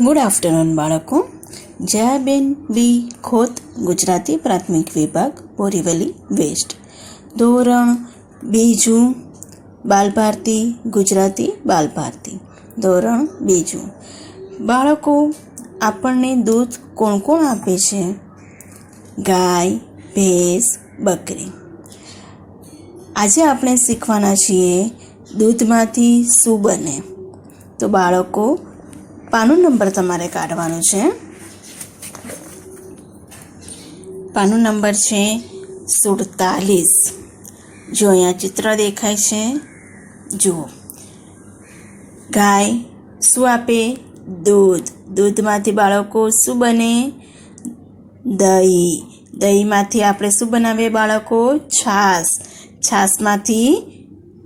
Good afternoon બાળકો. જયાબેન બી ખોત, ગુજરાતી પ્રાથમિક વિભાગ, બોરીવલી વેસ્ટ. ધોરણ બીજું, બાલભારતી, ગુજરાતી બાલભારતી. ધોરણ બીજું. બાળકો, આપણને દૂધ કોણ કોણ આપે છે? ગાય, ભેંસ, બકરી. આજે આપણે શીખવાના છીએ દૂધમાંથી શું બને. તો બાળકો પાનું નંબર તમારે કાઢવાનું છે. પાનું નંબર છે સુડતાલીસ. જો અહીંયા ચિત્ર દેખાય છે, જુઓ. ગાય શું આપે? દૂધ. દૂધમાંથી બાળકો શું બને? દહીં. દહીંમાંથી આપણે શું બનાવીએ બાળકો? છાશ. છાશમાંથી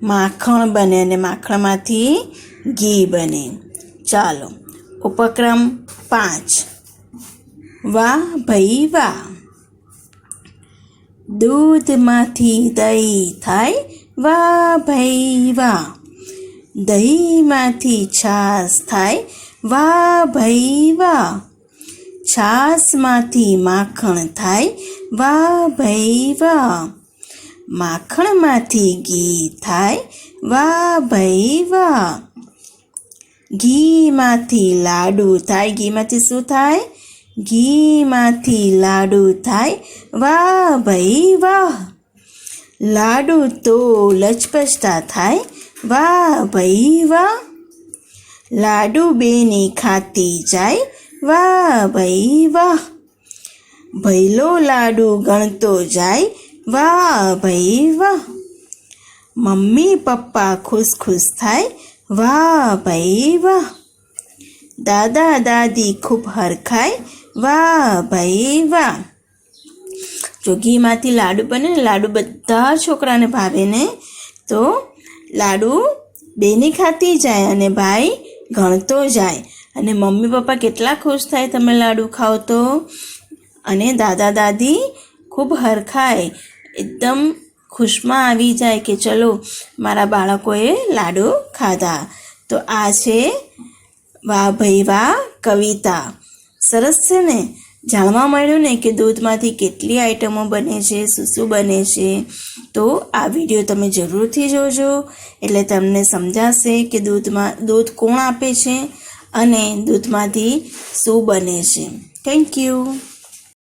માખણ બને અને માખણમાંથી ઘી બને. ચાલો. ઉપક્રમ પાંચ. વાહ ભાઈ વાહ. દૂધમાંથી દહીં થાય? વાહ ભાઈ વાહ. દહીંમાંથી છાશ થાય? વાહ ભાઈ વાહ. છાશમાંથી માખણ થાય? વાહ ભાઈ વાહ. માખણમાંથી ઘી થાય? વાહ ભાઈ વાહ. ઘીમાંથી લાડુ થાય ઘીમાંથી શું થાય ઘીમાંથી લાડુ થાય વાહ ભાઈ વાહ લાડુ તો લચપચતા થાય વાહ ભાઈ વાહ લાડુ બેની ખાતી જાય વાહ ભાઈ વાહ ભૈલો લાડુ ગણતો જાય વાહ ભાઈ વાહ મમ્મી પપ્પા ખુશ ખુશ થાય વાહ ભાઈ, વાહ. દાદા, દાદી ખૂબ હરખાય વાહ ભાઈ, વાહ. જો ઘીમાંથી લાડુ બને ને, લાડુ બધા છોકરાને ભાવે ને, તો લાડુ બેની ખાતી જાય અને ભાઈ ગણતો જાય. અને મમ્મી પપ્પા કેટલા ખુશ થાય તમે લાડુ ખાઓ તો. અને દાદા, દાદી ખૂબ હરખાય એકદમ ખુશમાં આવી જાય કે ચલો, મારા બાળકોએ લાડુ ખાધા. તો આ છે વાહ ભાઈ વાહ કવિતા. સરસ છે ને? જાણવા મળ્યું ને કે દૂધમાંથી કેટલી આઈટમો બને છે, શું શું બને છે? તો આ વીડિયો તમે જરૂરથી જોજો, એટલે તમને સમજાશે કે દૂધમાં, દૂધ કોણ આપે છે અને દૂધમાંથી શું બને છે. Thank you